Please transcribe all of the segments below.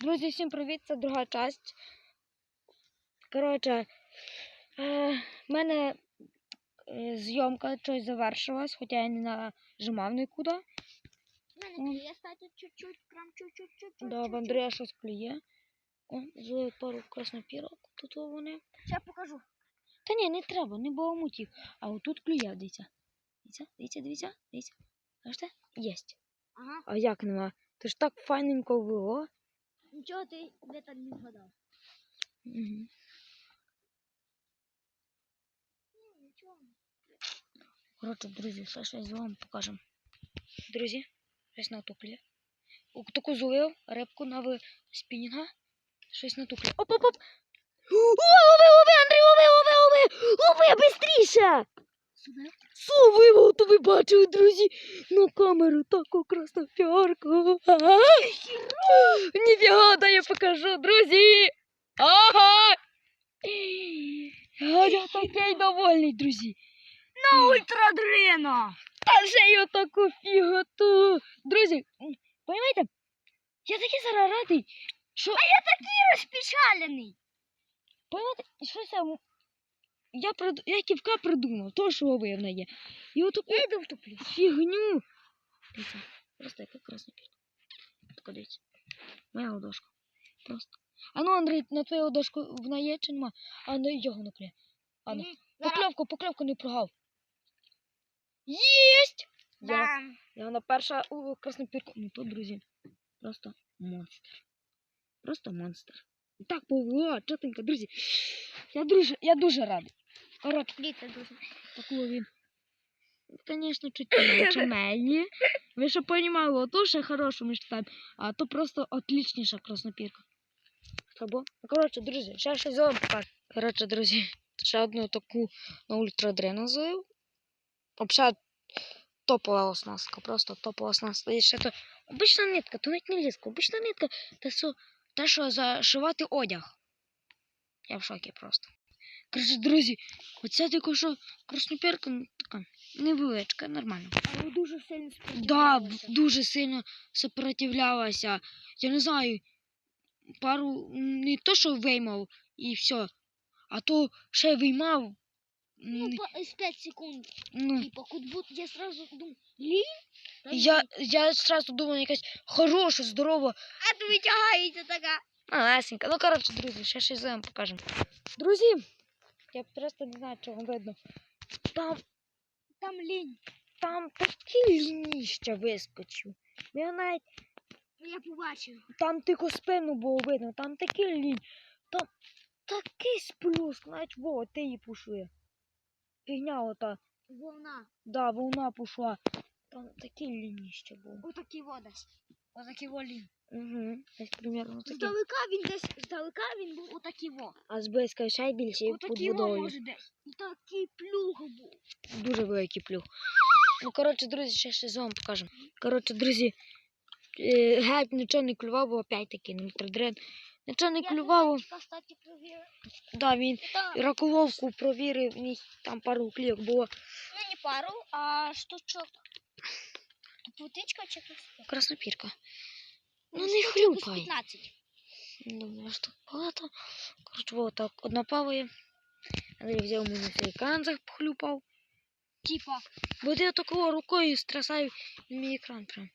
Друзі, всім привіт! Це друга часть. Коротше, е, в мене е, зйомка щось завершилась, хоча я не нажимав нікуди. У мене клює, кстати, чуть-чуть, прям чуть-чуть. Да, в. Андрія щось клює. О, зловив пару краснопірок. Тут вони. Ще покажу. Та ні, не треба, не баламутів. А отут клює, дивіться. Дивіться, дивіться, дивіться, дивіться. Бачите? Єсть. Ага. А як нема? Ти ж так файненько було. Нічого ти де так не згадав. Угу. Коротше, друзі, ще щось з вами покажемо. Друзі, щось натуклі. Таку зловив рибку на спінінга. Щось натуклі. Оп, оп, оп! О, лови, лови, Андрій, лови, лови, лови! Лови, бистріше! Зловив, то ви бачили, друзі, на камеру таку красноперку. Ніфіга, дай я покажу, друзі! Ага! А Я такий довольний, друзі. На ультрадрена! Та вже й отаку фіготу. Друзі, м, понімаєте, я такий зараз радий, що, Розпечалений. понімаєте, що це, м, я, прид... я ківка придумав, то, що ловив на є. І отаку Я йду втоплю. фігню. Дивіться, просто яка красна. Так, дивіться. Моя ладошка. Просто. А ну, Андрій, на твою ладошку вона є чи нема? А на його накле. А ну, покльовку, покльовку не прогав. Єсть! Я, Да. я вона перша у краснопірку. Ну тут, друзі, просто монстр. Просто монстр. І Так було, чотенько, друзі. Я дуже, я дуже радий. Дивіться, друзі. такого він. Звісно, чуть менше мені. Ви що понімали, ото ще хорошу ми читаємо, а то просто отличніша краснопірка. Або? Ну, коротше, друзі, ще щось вам покажу. Коротше, друзі, ще одну таку на ультрадрена злив. Взагалі топова оснастка, просто топова оснастка. І ще то обична нитка, то навіть не ліска, обична нитка, те, що зашивати одяг. Я в шокі просто. Коротше, друзі, оця тільки що краснопірка ну, така невеличка, нормально. Але дуже сильно Да, в- спротивлялася. дуже сильно сопротивлялася. Я не знаю, пару не то, що виймав і все, а то ще виймав. Ну, по, з 5 секунд. Ну, Типа, кут я сразу думаю, лінь? Я, я сразу думав, якась хороша, здорова, А то витягається така. малесенька. Ну, коротше, друзі, ще щось вам покажемо. Друзі, я просто не знаю, чого видно. Там, Там лінь. там такий лініща вискочив. Я навіть Ну, Я побачив. Там тільки спину було видно, там такий лінь, там такий сплюск, навіть во, ти її пушує. Фігня ота, Волна. да, волна пішла. Там такий лініще було. Отакі вода. Отакі волі. Угу. Десь примерно такі. Здалека він десь, здалека він був отакі во. А зблизька ще й більше і під во водою. може десь. І такий плюх був. Дуже великий плюх. Ну, коротше, друзі, ще вам покажемо. Коротше, друзі, е, геть нічого не клював, бо опять таки нультрадрен. Нічого не клювало. Я кстати, провірив. Да, він Та, раколовку провірив, в них там пару клійок було. ну не пару, а штучок. Тут Птичка чи хтось? Краснопірка. Ну не хлюпай. 15. Думаю, що багато. Коротше, було так, одна плаває. Андрій взяв мене цей канцах, похлюпав. Типа, Бо я такою рукою стрясаю мій екран прям.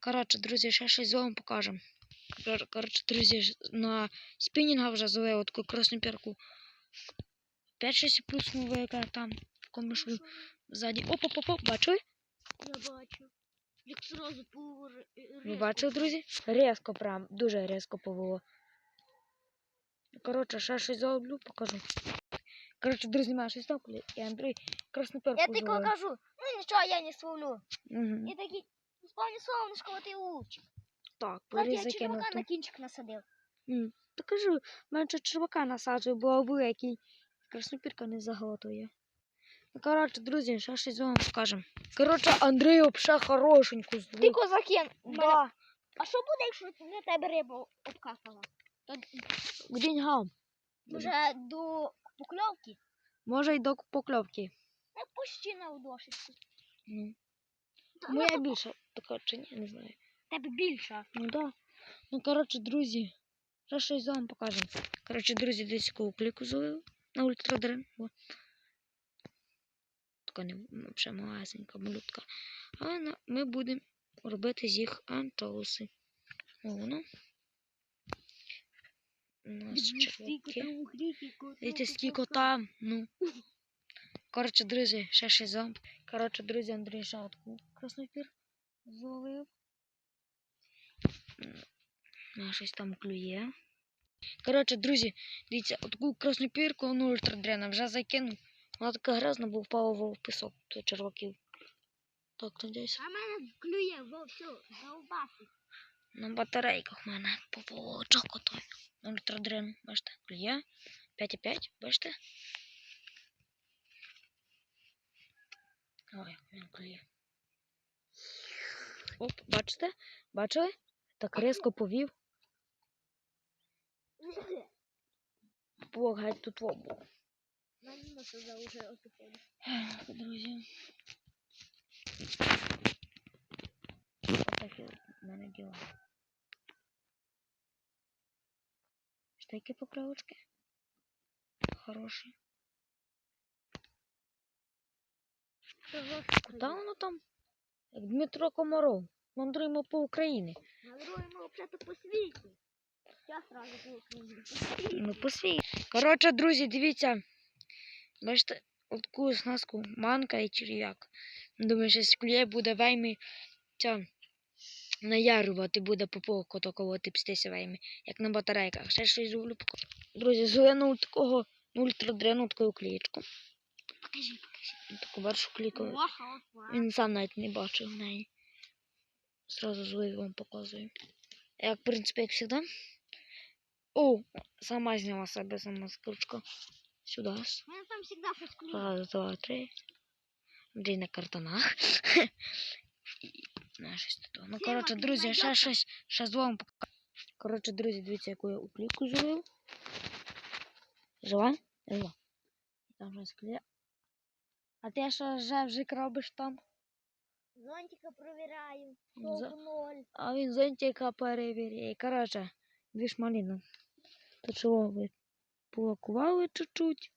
Коротше, друзі, ще щось з вами покажемо. Кор- Коротше, друзі, на спінінга вже зловив таку краснопірку. 5-6 плюс яка там в комішу ззаді. Оп-оп-оп, бачили? я бачу. Як сразу по Ви бачили, друзі? Різко прям, дуже різко повело. Коротше, ще щось зроблю, покажу. Коротше, друзі, маю щось там, і Андрій красноперку Я тільки кажу, ну нічого, я не словлю. Угу. І такий, сповні солнышко, ти лучик. Так, Так, поріз я червака на кінчик насадив. М, Та кажу, менше червака насаджую, бо великий. Краснопірка не заглотує. Коротше, друзі, ще щось вам покажемо. Коротше, Андрій обша хорошеньку Ти злив. козакен. Да. А що буде, якщо на тебе риба обкакала? То К деньгам. вже до покльовки? Може й до покльовки. Я почти на удошечку. Ну. Та Моя ну, більше така чи ні, не знаю. Тебе більше. Ну да. Ну коротше, друзі, Ще щось вам покажемо. Коротше, друзі, десь яку кліку зловив на ультрадрен. О. Така не взагалі малесенька малютка. А на- ми будемо робити з їх анчоуси. О, воно. У нас. Дивіться, скільки там. Ну. Коротше, друзі, ще ще зомб. Коротше, друзі, Андрій шатку. Краснопір зловив. Ну, щось там клює. Коротше, друзі, дивіться, отаку краснопірку, ну, ультрадрена вже закинув. Вона така грязна, бо впала в пісок до черваків. Так, надіюсь. А мене клює вовсю, довбаси. На батарейках в мене по чокотой. Ультрадрен, бачите, клює. 5,5, бачите? Ой, він клює. Оп, бачите? Бачили? Так різко повів. Бог геть тут обу. Уже отупили. Друзі. Отакі в мене діла. Штайки поправочки. Хороші. Куда воно там? Як Дмитро Комаров. Мандруємо по Україні. Мандруємо взагалі по світі. Я сразу по Україні. Ну, по свій. Коротше, друзі, дивіться. Бачите, таку снастку манка і черв'як. Думаю, що клює буде вельми ця наярувати буде по полку такого типстися вельми, як на батарейках. Ще щось зроблю. Друзі, зелену такого ультрадрену таку клієчку. Покажи, покажи. Таку першу кліку. Він сам навіть не бачив неї. Сразу злий вам показую. Як, в принципі, як завжди. О, сама зняла себе сама скручка. Сюди. Щось клює. Раз, два, три. Андрій на картонах. На щось тут. Ну, коротше, ти друзі, ще щось, ще з вами покажу. Коротше, друзі, дивіться, яку я уклейку зробив. Жива? Жива. Там щось клеє. А ти що вже робиш там? Зонтика провіряю. За- А він зонтика перевіряє. Коротше, дві шмаліна. То чого ви полакували чуть-чуть.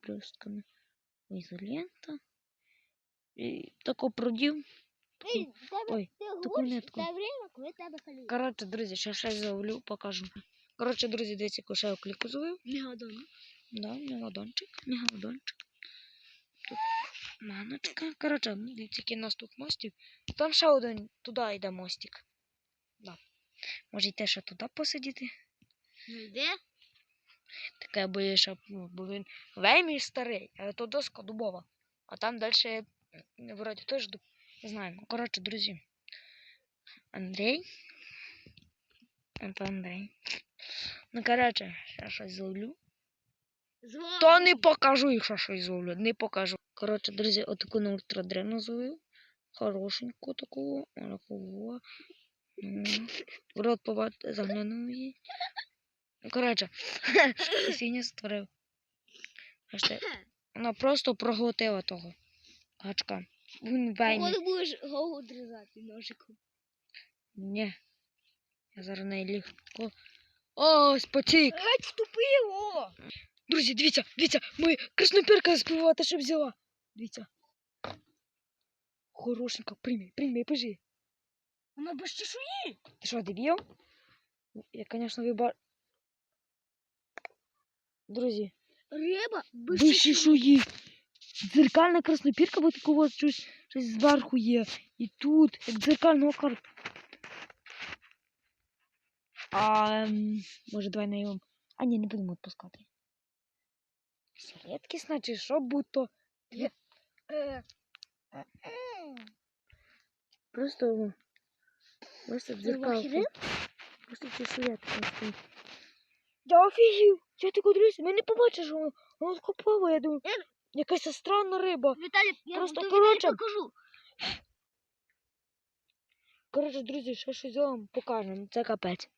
Просто ізолента. І тако продів. Ой, ти таку нитку. Коротше, друзі, ще щось завлю, покажу. Коротше, друзі, дивіться, яку ще я кліку зловив. Мегадон. Да, меладончик, мегалодончик. Тут маночка. Коротше, дивіться, який у нас тут мостик. Там ще один, туди йде мостик. Да. Може йти ще туди посидіти. Ну де? Таке боїше, бо він вельми старий, але то доска дубова. А там далі вроді теж дуб. Не знаю. Ну, коротше, друзі. Андрій. Это Андрій. Ну, коротше, ще щось зловлю. Зло. То не покажу, якщо щось зловлю. Не покажу. Коротше, друзі, отаку на ультрадрену зловив. Хорошеньку. Таку. Ну, рот побат заглянув її. Ну, коротше, свиня створив. Вона просто проглотила того гачка. Він. Коли будеш голову дрізати ножиком. Ні. Я зараз неї легко. Ось потік. Геть вступило! Друзі, дивіться, дивіться, ми краснопірка співати, що взяла. Дивіться. Хорошенька, прийми, прийми, пожи. Воно без чешуї. Ти що, дебіл? Я, звісно, вибар. Друзі, Риба чешуї. Дзеркальна краснопірка, бо такого щось, щось зверху є. І тут, як дзеркального карп. А, ем, може, давай найом. А ні, не будемо відпускати. Рідкісна чи що, будто. Е, Просто, просто дзеркалка. хіри? Просто чешуя така стоїть. Я офігів! Я таку дивлюся, ми не побачиш, що воно, воно тако плаває, я думаю, Е. якась странна риба. Віталій, я Просто, тобі коротше, покажу. Коротше, друзі, ще щось вам покажемо. Це капець.